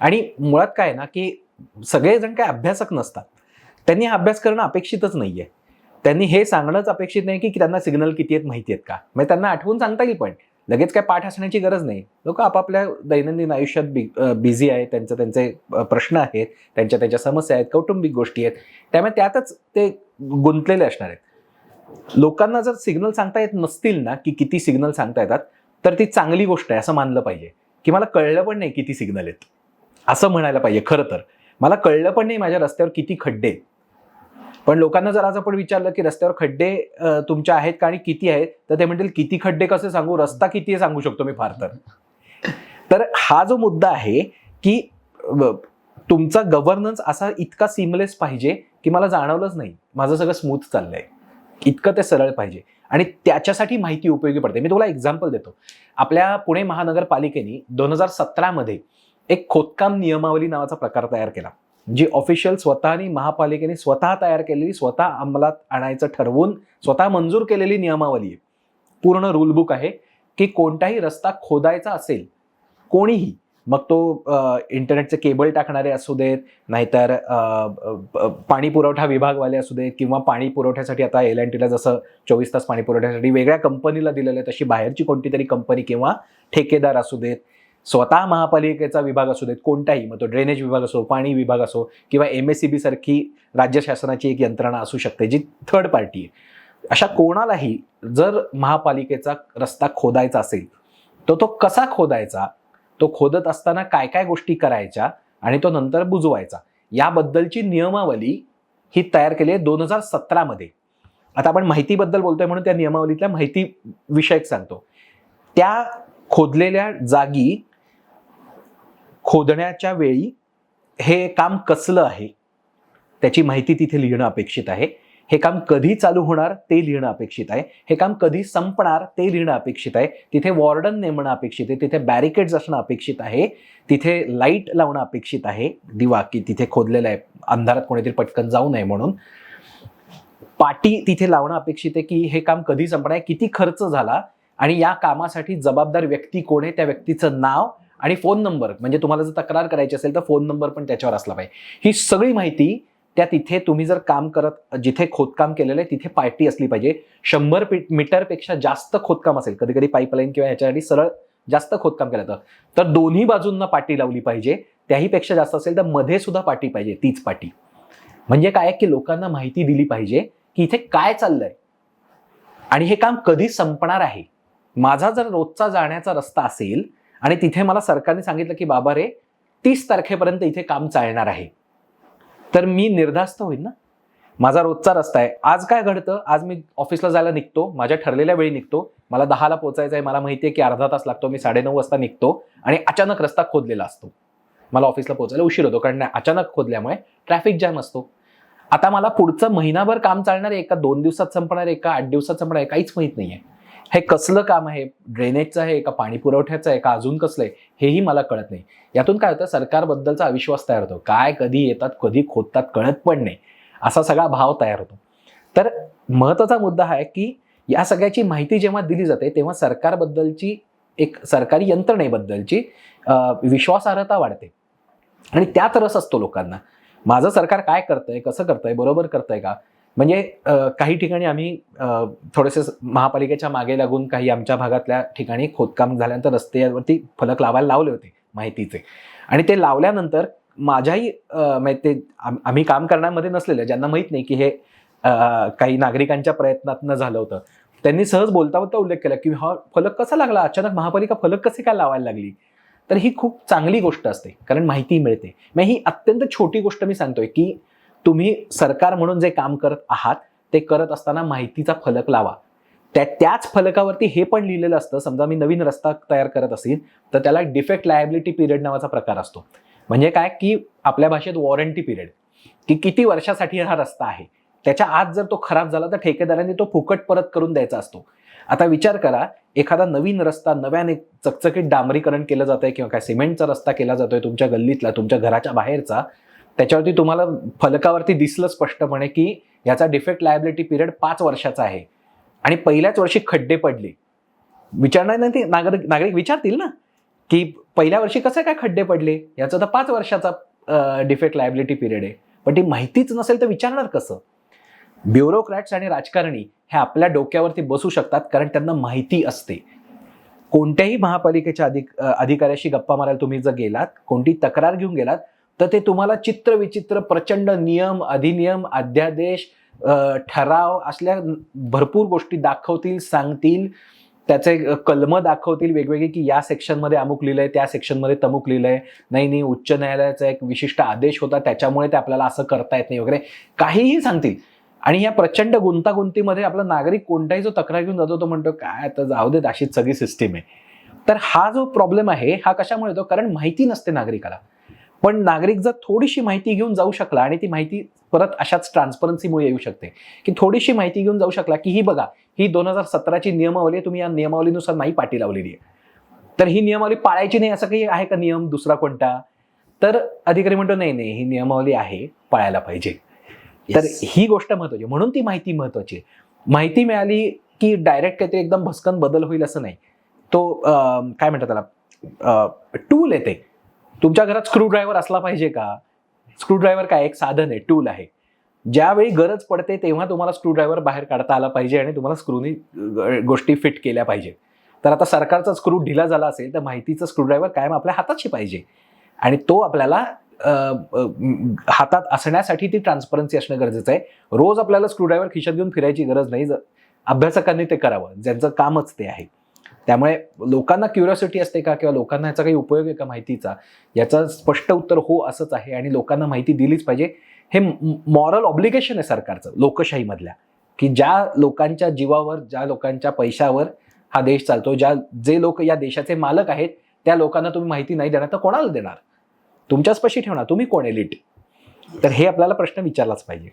आणि मुळात काय आहे ना की सगळेजण काय अभ्यासक नसतात. त्यांनी हा अभ्यास करणं अपेक्षितच नाहीये. त्यांनी हे सांगणंच अपेक्षित नाही की त्यांना सिग्नल किती आहेत माहिती आहेत का? म्हणजे त्यांना आठवून सांगता येईल पण. लगेच काय पाठ असण्याची गरज नाही. लोक आपापल्या दैनंदिन आयुष्यात बि बिझी आहेत त्यांचं त्यांचे प्रश्न आहेत त्यांच्या त्यांच्या समस्या आहेत कौटुंबिक गोष्टी आहेत. त्यामुळे त्यातच ते गुंतलेले असणार आहेत. लोकांना जर सिग्नल सांगता येत नसतील ना की किती सिग्नल सांगता येतात तर ती चांगली गोष्ट आहे असं मानलं पाहिजे. की मला कळलं पण नाही किती सिग्नल आहेत. असं म्हणायला पाहिजे खरं तर. मला कळलं पण नाही माझ्या रस्त्यावर किती खड्डे. आहेत. पण लोकांना जर आज आपण विचारलं की रस्त्यावर खड्डे तुमच्या आहेत का आणि किती आहेत तर ते म्हणतील किती खड्डे कसे सांगू? रस्ता किती आहे सांगू शकतो मी फार तर. तर हा जो मुद्दा आहे की तुमचा गव्हर्नन्स असा इतका सिमलेस पाहिजे की मला जाणवलंच नाही. माझं सगळं स्मूथ चाललंय. इतकं ते सरळ पाहिजे. आणि त्याच्यासाठी माहिती उपयोगी पडते. मी तुला एक्झाम्पल देतो. आपल्या पुणे महानगरपालिकेने दोन हजार सतरामध्ये एक खोदकाम नियमावली नावाचा प्रकार तयार केला. जी ऑफिशियल स्वतःनी महापालिकेने स्वतः तयार केलेली स्वतः अंमलात आणायचं ठरवून स्वतः मंजूर केलेली नियमावली आहे. पूर्ण रूलबुक आहे की कोणताही रस्ता खोदायचा असेल कोणीही मग तो इंटरनेटचे केबल टाकणारे असू देत नाहीतर पाणी पुरवठा विभागवाले असू देत किंवा पाणी पुरवठ्यासाठी आता एल टीला जसं चोवीस तास पाणी पुरवठ्यासाठी वेगळ्या कंपनीला दिलेलं आहे तशी बाहेरची कोणती तरी कंपनी किंवा ठेकेदार असू देत स्वतः महापालिकेचा विभाग असू देत कोणताही मग तो ड्रेनेज विभाग असो पाणी विभाग असो किंवा एम एस सी बी सारखी राज्य शासनाची एक यंत्रणा असू शकते जी थर्ड पार्टी आहे. अशा कोणालाही जर महापालिकेचा रस्ता खोदायचा असेल तर तो कसा खोदायचा? तो खोदत असताना काय काय गोष्टी करायच्या आणि तो नंतर बुजवायचा? याबद्दलची नियमावली ही तयार केली आहे दोन हजार सतरामध्ये आता आपण माहितीबद्दल बोलतोय म्हणून त्या नियमावलीतल्या माहिती विषयक सांगतो. त्या खोदलेल्या जागी खोदण्याच्या वेळी हे काम कसलं आहे? त्याची माहिती तिथे लिहिणं अपेक्षित आहे. हे काम कधी चालू होणार ते लिहिणं अपेक्षित आहे. हे काम कधी संपणार ते लिहिणं अपेक्षित आहे. तिथे वॉर्डन नेमणं अपेक्षित आहे. तिथे बॅरिकेड्स असणं अपेक्षित आहे. तिथे लाइट लावणं अपेक्षित आहे. दिवा की तिथे खोदलेला आहे. अंधारात कोणीतरी पटकन जाऊ नये म्हणून. पाटी तिथे लावणं अपेक्षित आहे की हे काम कधी संपणार आहे? किती खर्च झाला? आणि या कामासाठी जबाबदार व्यक्ती कोण आहे? त्या व्यक्तीचं नाव आणि फोन नंबर म्हणजे तुम्हाला जर तक्रार करायची असेल तर फोन नंबर पण त्याच्यावर असला पाहिजे. ही सगळी माहिती त्या तिथे तुम्ही जर काम करत जिथे खोदकाम केलेलं आहे तिथे पार्टी असली पाहिजे. शंभर पी मीटरपेक्षा जास्त खोदकाम असेल कधी कधी पाईपलाईन किंवा ह्याच्यासाठी सरळ जास्त खोदकाम केलं जातं. तर दोन्ही बाजूंना पाटी लावली पाहिजे. त्याहीपेक्षा जास्त असेल तर मध्ये सुद्धा पाटी पाहिजे तीच पाटी. म्हणजे काय की लोकांना माहिती दिली पाहिजे की इथे काय चाललंय. आणि हे काम कधी संपणार आहे? माझा जर रोजचा जाण्याचा रस्ता असेल आणि तिथे मला सरकारने सांगितलं की बाबा रे तीस तारखेपर्यंत इथे काम चालणार आहे. तर मी निर्धास्त होईल ना? माझा रोजचा रस्ता आहे. आज काय घडतं? आज मी ऑफिसला जायला निघतो. माझ्या ठरलेल्या वेळी निघतो. मला दहाला पोचायचं आहे. मला माहिती आहे की अर्धा तास लागतो. मी साडेनऊ वाजता निघतो आणि अचानक रस्ता खोदलेला असतो. मला ऑफिसला पोहोचायला उशीर होतो कारण अचानक खोदल्यामुळे ट्रॅफिक जॅम असतो. आता मला पुढचं महिनाभर काम चालणार आहे. का दोन दिवसात संपणार आहे. का आठ दिवसात संपणार आहे. काहीच माहीत नाही आहे हे कसलं काम आहे? ड्रेनेजचं आहे का पाणी पुरवठ्याचं आहे का अजून कसलं आहे? हेही मला कळत नाही. यातून काय होतं? सरकारबद्दलचा अविश्वास तयार होतो. काय कधी येतात कधी खोदतात कळत पण नाही. असा सगळा भाव तयार होतो. तर महत्त्वाचा मुद्दा हा आहे की या सगळ्याची माहिती जेव्हा दिली जाते तेव्हा सरकारबद्दलची एक सरकारी यंत्रणेबद्दलची विश्वासार्हता वाढते. आणि त्यात रस असतो लोकांना. माझं सरकार काय करतंय कसं करतंय बरोबर करतंय का? म्हणजे काही ठिकाणी आम्ही थोडेसे महापालिकेच्या मागे लागून काही आमच्या भागातल्या ठिकाणी खोदकाम झाल्यानंतर रस्त्यावरती फलक लावायला लावले होते माहितीचे. आणि ते लावल्यानंतर माझ्याही म्हणजे ते आम्ही काम करण्यामध्ये नसलेलं ज्यांना माहीत नाही की हे काही नागरिकांच्या प्रयत्नातनं झालं होतं. त्यांनी सहज बोलता बोलता उल्लेख केला की हा फलक कसा लागला? अचानक महापालिका फलक कसे काय लावायला लागली? तर ही खूप चांगली गोष्ट असते कारण माहिती मिळते. मग ही अत्यंत छोटी गोष्ट मी सांगतोय की तुम्ही सरकार म्हणून जे काम करत आहात ते करत असताना माहितीचा फलक लावा. त्या त्याच फलकावरती हे पण लिहिलेलं असतं समजा मी नवीन रस्ता तयार करत असेल तर त्याला डिफेक्ट लायबिलिटी पिरियड नावाचा प्रकार असतो. म्हणजे काय? की आपल्या भाषेत वॉरंटी पिरियड की किती वर्षासाठी हा रस्ता आहे? त्याच्या आत जर तो खराब झाला तर ठेकेदाराने तो फुकट परत करून द्यायचा असतो. आता विचार करा एखादा नवीन रस्ता नव्याने चकचकीत डांबरीकरण केलं जातंय किंवा काय सिमेंटचा रस्ता केला जातोय तुमच्या गल्लीतला तुमच्या घराच्या बाहेरचा त्याच्यावरती तुम्हाला फलकावरती दिसलं स्पष्टपणे की याचा डिफेक्ट लायबिलिटी पिरियड पाच वर्षाचा आहे. आणि पहिल्याच वर्षी खड्डे पडले. विचारणार नाही ते नागरिक नागरिक विचारतील ना? की पहिल्या वर्षी कसं काय खड्डे पडले? याचा तर पाच वर्षाचा डिफेक्ट लायबिलिटी पिरियड आहे. पण ती माहितीच नसेल तर विचारणार कसं? ब्युरोक्रॅट्स आणि राजकारणी हे आपल्या डोक्यावरती बसू शकतात कारण त्यांना माहिती असते. कोणत्याही महापालिकेच्या अधिक अधिकाऱ्याशी गप्पा मारायला तुम्ही जर गेलात कोणती तक्रार घेऊन गेलात तर ते तुम्हाला चित्र विचित्र प्रचंड नियम अधिनियम अध्यादेश ठराव असल्या भरपूर गोष्टी दाखवतील सांगतील. त्याचे कलम दाखवतील वेगवेगळे की या सेक्शनमध्ये अमुक लिहिलंय त्या सेक्शनमध्ये तमुक लिहिलंय. नाही नाही उच्च न्यायालयाचा एक विशिष्ट आदेश होता त्याच्यामुळे ते आपल्याला असं करता येत नाही वगैरे. काहीही सांगतील. आणि या प्रचंड गुंतागुंतीमध्ये आपला नागरिक कोणताही जो तक्रार घेऊन जातो तो म्हणतो काय आता जाऊ देत अशीच सगळी सिस्टीम आहे. तर हा जो प्रॉब्लेम आहे हा कशामुळे येतो? कारण माहिती नसते नागरिकाला. पण नागरिक जर थोडीशी माहिती घेऊन जाऊ शकला आणि ती माहिती परत अशाच ट्रान्सपरन्सीमुळे येऊ शकते की थोडीशी माहिती घेऊन जाऊ शकला की ही बघा ही दोन हजार सतराची नियमावली आहे तुम्ही या नियमावलीनुसार नाही पाठी लावलेली आहे. तर ही नियमावली पाळायची नाही असं काही आहे का नियम? दुसरा कोणता? तर अधिकारी म्हणतो नाही नाही ही नियमावली आहे पाळायला पाहिजे. तर. ही गोष्ट महत्वाची म्हणून ती माहिती महत्वाची आहे. माहिती मिळाली की डायरेक्ट काहीतरी एकदम भस्कन बदल होईल असं नाही. तो काय म्हणतात त्याला टूल येते तुमच्या घरात स्क्रूड्रायव्हर असला पाहिजे का? स्क्रूड्रायव्हर काय? एक साधन आहे टूल आहे. ज्यावेळी गरज पडते तेव्हा तुम्हाला स्क्रूड्रायव्हर बाहेर काढता आला पाहिजे आणि तुम्हाला स्क्रूनी गोष्टी फिट केल्या पाहिजे. तर आता सरकारचा स्क्रू ढिला झाला असेल तर माहितीचा स्क्रूड्रायव्हर कायम आपल्या हाताची पाहिजे. आणि तो आपल्याला हातात असण्यासाठी ती ट्रान्सपरन्सी असणं गरजेचं आहे. रोज आपल्याला स्क्रूड्रायव्हर खिशात घेऊन फिरायची गरज नाही. जर अभ्यासकांनी ते करावं. ज्यांचं कामच ते आहे. त्यामुळे लोकांना क्युरियोसिटी असते का किंवा लोकांना याचा काही उपयोग आहे का माहितीचा? याचं स्पष्ट उत्तर हो असंच आहे आणि लोकांना माहिती दिलीच पाहिजे. हे मॉरल ऑब्लिगेशन आहे सरकारचं लोकशाहीमधल्या. की ज्या लोकांच्या जीवावर ज्या लोकांच्या पैशावर हा देश चालतो ज्या जे लोक या देशाचे मालक आहेत त्या लोकांना तुम्ही माहिती नाही देणार तर कोणाला देणार? तुमच्याच पशी ठेवणार तुम्ही कोण एलिट तर हे आपल्याला प्रश्न विचारलाच पाहिजे.